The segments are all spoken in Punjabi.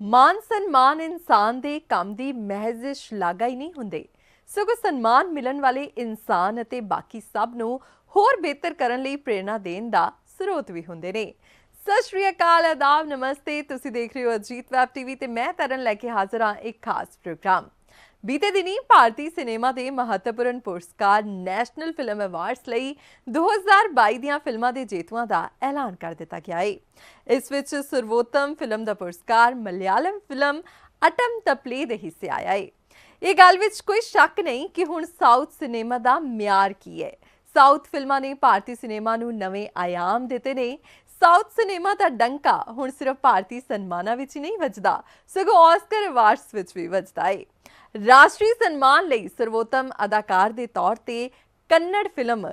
ਮਾਨ ਸਨਮਾਨ ਇਨਸਾਨ ਦੇ ਕੰਮ ਦੀ ਮਹਿਜ਼ਿਸ਼ ਲਾਗਾ ਹੀ ਨਹੀਂ ਹੁੰਦੇ। ਸਗੋਂ ਸਨਮਾਨ ਮਿਲਣ ਵਾਲੇ ਇਨਸਾਨ ਅਤੇ ਬਾਕੀ ਸਭ ਨੂੰ ਹੋਰ ਬਿਹਤਰ ਕਰਨ ਲਈ ਪ੍ਰੇਰਣਾ ਦੇਣ ਦਾ ਸਰੋਤ ਵੀ ਹੁੰਦੇ ਨੇ। ਸਤਿ ਸ਼੍ਰੀ ਅਕਾਲ ਆਦਾਬ ਨਮਸਤੇ। ਤੁਸੀਂ ਦੇਖ ਰਹੇ ਹੋ ਅਜੀਤ ਵੈਬ ਟੀਵੀ ਤੇ ਮੈਂ ਤਰਨ ਲੈ ਕੇ ਹਾਜ਼ਰ ਹਾਂ ਇੱਕ ਖਾਸ ਪ੍ਰੋਗਰਾਮ। ਬੀਤੇ ਦਿਨੀ ਭਾਰਤੀ ਸਿਨੇਮਾ ਦੇ ਮਹੱਤਵਪੂਰਨ ਪੁਰਸਕਾਰ ਨੈਸ਼ਨਲ ਫਿਲਮ ਅਵਾਰਡਸ ਲਈ 2022 ਦੀਆਂ ਫਿਲਮਾਂ ਦੇ ਜੇਤੂਆਂ ਦਾ ਐਲਾਨ ਕਰ ਦਿੱਤਾ ਗਿਆ ਹੈ ਇਸ ਵਿੱਚ ਸਰਵੋਤਮ ਫਿਲਮ ਦਾ ਪੁਰਸਕਾਰ ਮਲਿਆਲਮ ਫਿਲਮ ਅਟਮ ਤਪਲੇ ਦੇ ਹਿੱਸੇ ਆਇਆ ਹੈ ਇਹ ਗੱਲ ਵਿੱਚ ਕੋਈ ਸ਼ੱਕ ਨਹੀਂ ਕਿ ਹੁਣ ਸਾਊਥ ਸਿਨੇਮਾ ਦਾ ਮਿਆਰ ਕੀ ਹੈ ਸਾਊਥ ਫਿਲਮਾਂ ਨੇ ਭਾਰਤੀ ਸਿਨੇਮਾ ਨੂੰ ਨਵੇਂ ਆਯਾਮ ਦਿੱਤੇ ਨੇ। ਸਾਊਥ ਸਿਨੇਮਾ ਦਾ ਡੰਕਾ ਹੁਣ ਸਿਰਫ ਭਾਰਤੀ ਸਨਮਾਨਾਂ ਵਿੱਚ ਹੀ ਨਹੀਂ ਵੱਜਦਾ, ਸਗੋਂ ਆਸਕਰ ਅਵਾਰਡਸ ਵਿੱਚ ਵੀ ਵੱਜਦਾ ਏ। ਰਾਸ਼ਟਰੀ ਸਨਮਾਨ ਲਈ ਸਰਵੋਤਮ ਅਦਾਕਾਰ ਦੇ ਤੌਰ ਤੇ ਕੰਨੜ ਫਿਲਮ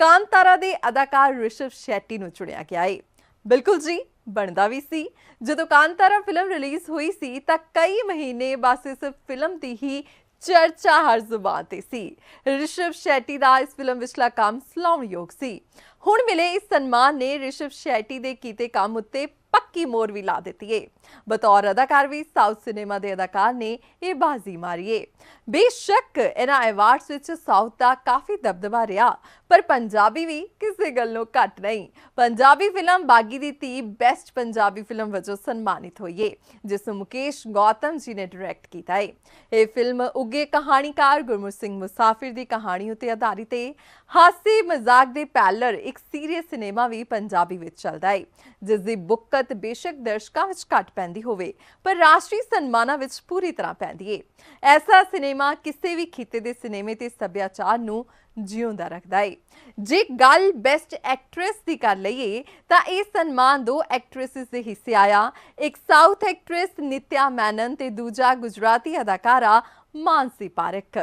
ਕਾਂਤਾਰਾ ਦੇ ਅਦਾਕਾਰ ਰਿਸ਼ਵ ਸ਼ੈਟੀ ਨੂੰ ਚੁਣਿਆ ਗਿਆ ਏ। ਬਿਲਕੁਲ ਜੀ, ਬਣਦਾ ਵੀ ਸੀ। ਜਦੋਂ ਕਾਂਤਾਰਾ ਫਿਲਮ ਰਿਲੀਜ਼ ਹੋਈ ਸੀ ਤਾਂ ਕਈ ਮਹੀਨੇ ਬਸ ਇਸ ਫਿਲਮ ਦੀ ਹੀ ਚਰਚਾ ਹਰ ਜ਼ੁਬਾਨ ਤੇ ਸੀ। ਰਿਸ਼ਵ ਸ਼ੈਟੀ ਦਾ ਇਸ ਫਿਲਮ ਵਿਚਲਾ ਕੰਮ ਸਲਾਉਣਯੋਗ ਸੀ। ਹੁਣ ਮਿਲੇ ਇਸ ਸਨਮਾਨ ਨੇ ਰਿਸ਼ਵ ਸ਼ੈਟੀ ਦੇ ਕੀਤੇ ਕੰਮ ਉੱਤੇ ਪੱਕੀ ਮੋਰ ਵੀ ਲਾ ਦਿੱਤੀ ਏ ਬਤੌਰ ਅਦਾਕਾਰ ਵੀ ਸਾਊਥ ਸਿਨੇਮਾ ਦੇ ਅਦਾਕਾਰ ਨੇ ਇਹ ਬਾਜ਼ੀ ਮਾਰੀਏ। ਬੇਸ਼ੱਕ ਇਹਨਾਂ ਅਵਾਰਡਸ ਵਿੱਚ ਸਾਊਥ ਦਾ ਕਾਫੀ ਦਬਦਬਾ ਰਿਹਾ, ਪਰ ਪੰਜਾਬੀ ਵੀ ਕਿਸੇ ਗੱਲੋਂ ਘੱਟ ਨਹੀਂ। ਪੰਜਾਬੀ ਫਿਲਮ ਬਾਗੀ ਦੀ ਧੀ ਬੈਸਟ ਪੰਜਾਬੀ ਫਿਲਮ ਵਜੋਂ ਸਨਮਾਨਿਤ ਹੋਈ ਏ ਜਿਸ ਨੂੰ ਮੁਕੇਸ਼ ਗੌਤਮ ਜੀ ਨੇ ਡਾਇਰੈਕਟ ਕੀਤਾ ਏ। ਇਹ ਫਿਲਮ ਉੱਗੇ ਕਹਾਣੀਕਾਰ ਗੁਰਮੁਖ ਸਿੰਘ ਮੁਸਾਫਿਰ ਦੀ ਕਹਾਣੀ ਉੱਤੇ ਆਧਾਰਿਤ ਏ। ਹਾਸੀ ਮਜ਼ਾਕ ਦੇ ਪੈਲਰ ਇੱਕ ਸੀਰੀਅਸ ਸਿਨੇਮਾ ਵੀ ਪੰਜਾਬੀ ਵਿੱਚ ਚੱਲਦਾ ਏ, ਜਿਸ ਦੀ ਬੁੱਕਤ ਬੇਸ਼ੱਕ ਦਰਸ਼ਕਾਂ ਵਿੱਚ ਘੱਟ ਪੈਂਦੀ ਹੋਵੇ, ਪਰ ਰਾਸ਼ਟਰੀ ਸਨਮਾਨਾਂ ਵਿੱਚ ਪੂਰੀ ਤਰ੍ਹਾਂ ਪੈਂਦੀ ਏ। ਐਸਾ ਸਿਨੇਮਾ ਕਿਸੇ ਵੀ ਖਿੱਤੇ ਦੇ ਸਿਨੇਮੇ ਤੇ ਸੱਭਿਆਚਾਰ ਨੂੰ ਜਿਉਂਦਾ ਰੱਖਦਾ ਏ। ਜੇ ਗੱਲ ਬੈਸਟ ਐਕਟ੍ਰੈਸ ਦੀ ਕਰ ਲਈਏ, ਤਾਂ ਇਹ ਸਨਮਾਨ ਦੋ ਐਕਟ੍ਰੈਸਸ ਦੇ ਹਿੱਸੇ ਆਇਆ। ਇੱਕ ਸਾਊਥ ਐਕਟ੍ਰੈਸ ਨਿਤਿਆ ਮੈਨਨ ਤੇ ਦੂਜਾ ਗੁਜਰਾਤੀ ਅਦਾਕਾਰਾ ਮਾਨਸੀ ਪਾਰਕ।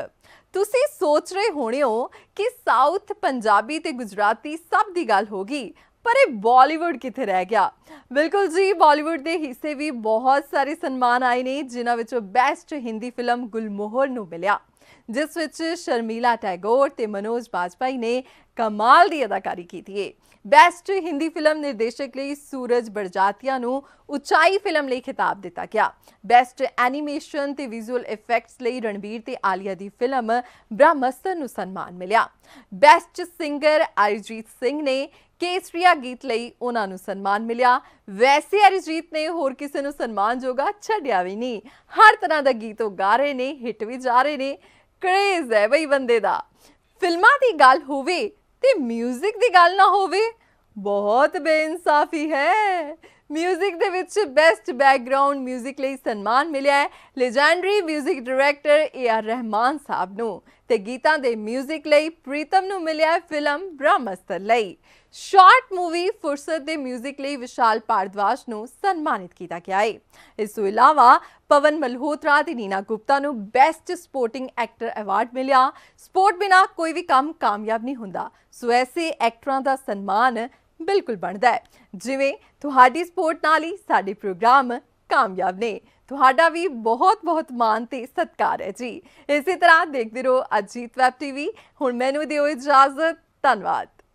ਤੁਸੀਂ ਸੋਚ ਰਹੇ ਹੋਣੇ ਹੋ ਕਿ ਸਾਊਥ ਪੰਜਾਬੀ ਤੇ ਗੁਜਰਾਤੀ ਸਭ ਦੀ ਗੱਲ ਹੋ ਗਈ ਪਰ ਇਹ ਬਾਲੀਵੁੱਡ ਕਿੱਥੇ ਰਹਿ ਗਿਆ? ਬਿਲਕੁਲ ਜੀ ਬਾਲੀਵੁੱਡ ਦੇ ਹਿੱਸੇ ਵੀ ਬਹੁਤ ਸਾਰੇ ਸਨਮਾਨ ਆਏ ਨੇ, ਜਿਨ੍ਹਾਂ ਵਿੱਚੋਂ ਬੈਸਟ ਹਿੰਦੀ ਫਿਲਮ ਗੁਲਮੋਹਰ ਨੂੰ ਮਿਲਿਆ। ਜਿਸ ਵਿੱਚ ਸ਼ਰਮੀਲਾ ਟੈਗੋਰ ਤੇ ਮਨੋਜ ਬਾਜਪਾਈ ਨੇ ਕਮਾਲ ਦੀ ਅਦਾਕਾਰੀ ਕੀਤੀ ਹੈ ਬੈਸਟ ਹਿੰਦੀ ਫਿਲਮ ਨਿਰਦੇਸ਼ਕ ਲਈ ਸੂਰਜ ਬਰਜਾਤੀਆ ਨੂੰ ਉਚਾਈ ਫਿਲਮ ਲਈ ਖਿਤਾਬ ਦਿੱਤਾ ਗਿਆ। ਬੈਸਟ ਐਨੀਮੇਸ਼ਨ ਤੇ ਵਿਜ਼ੂਅਲ ਇਫੈਕਟਸ ਲਈ ਰਣਬੀਰ ਤੇ ਆਲੀਆ ਦੀ ਫਿਲਮ ਬ੍ਰਹਮਸਤਰ ਨੂੰ ਸਨਮਾਨ ਮਿਲਿਆ। ਬੈਸਟ ਸਿੰਗਰ ਅਰਜੀਤ ਸਿੰਘ ਨੇ ਕੇਸਰੀਆ ਗੀਤ ਲਈ ਉਹਨਾਂ ਨੂੰ ਸਨਮਾਨ ਮਿਲਿਆ। ਵੈਸੇ ਅਰਿਜੀਤ ਨੇ ਹੋਰ ਕਿਸੇ ਨੂੰ ਸਨਮਾਨ ਜੋਗਾ ਛੱਡਿਆ ਵੀ ਨਹੀਂ। ਹਰ ਤਰ੍ਹਾਂ ਦਾ ਗੀਤ ਉਹ ਗਾ ਰਹੇ ਨੇ, ਹਿੱਟ ਵੀ ਜਾ ਰਹੇ ਨੇ। ਕਰੇਜ਼ ਹੈ ਬਈ ਬੰਦੇ ਦਾ। ਫਿਲਮਾਂ ਦੀ ਗੱਲ ਹੋਵੇ ਤੇ 뮤직 ਦੀ ਗੱਲ ਨਾ ਹੋਵੇ, ਬਹੁਤ ਬੇਇਨਸਾਫੀ ਹੈ। 뮤직 ਦੇ ਵਿੱਚ ਬੈਸਟ ਬੈਕਗ੍ਰਾਉਂਡ 뮤직 ਲਈ ਸਨਮਾਨ ਮਿਲਿਆ ਹੈ legendary 뮤직 director A R Rahman ਸਾਹਿਬ ਨੂੰ ਤੇ ਗੀਤਾਂ ਦੇ 뮤직 ਲਈ ਪ੍ਰੀਤਮ ਨੂੰ ਮਿਲਿਆ ਹੈ ਫਿਲਮ ਬ੍ਰਹਮਸਤਰ ਲਈ ਸ਼ਾਰਟ ਮੂਵੀ ਫੁਰਸਤ ਦੇ 뮤직 ਲਈ ਵਿਸ਼ਾਲ ਭਾਰਦਵਾਜ ਨੂੰ ਸਨਮਾਨਿਤ ਕੀਤਾ ਗਿਆ ਹੈ ਇਸ ਤੋਂ ਇਲਾਵਾ ਪਵਨ ਮਲਹੋਤਰਾ ਤੇ ਨੀਨਾ ਗੁਪਤਾ ਨੂੰ ਬੈਸਟ ਸਪੋਰਟਿੰਗ ਐਕਟਰ ਅਵਾਰਡ ਮਿਲਿਆ ਸਪੋਰਟ ਬਿਨਾ ਕੋਈ ਵੀ ਕੰਮ ਕਾਮਯਾਬ ਨਹੀਂ ਹੁੰਦਾ ਸੋ ਐਸੇ ਐਕਟਰਾਂ ਦਾ ਸਨਮਾਨ ਬਿਲਕੁਲ ਬਣਦਾ ਹੈ। ਜਿਵੇਂ ਤੁਹਾਡੀ ਸਪੋਰਟ ਨਾਲ ਹੀ ਸਾਡੇ ਪ੍ਰੋਗਰਾਮ ਕਾਮਯਾਬ ਨੇ। ਤੁਹਾਡਾ ਵੀ ਬਹੁਤ ਬਹੁਤ ਮਾਣ ਤੇ ਸਤਿਕਾਰ ਹੈ ਜੀ। ਇਸੇ ਤਰ੍ਹਾਂ ਦੇਖਦੇ ਰਹੋ ਅਜੀਤ ਵੈਬ ਟੀਵੀ। ਹੁਣ ਮੈਨੂੰ ਦਿਓ ਇਜਾਜ਼ਤ। ਧੰਨਵਾਦ।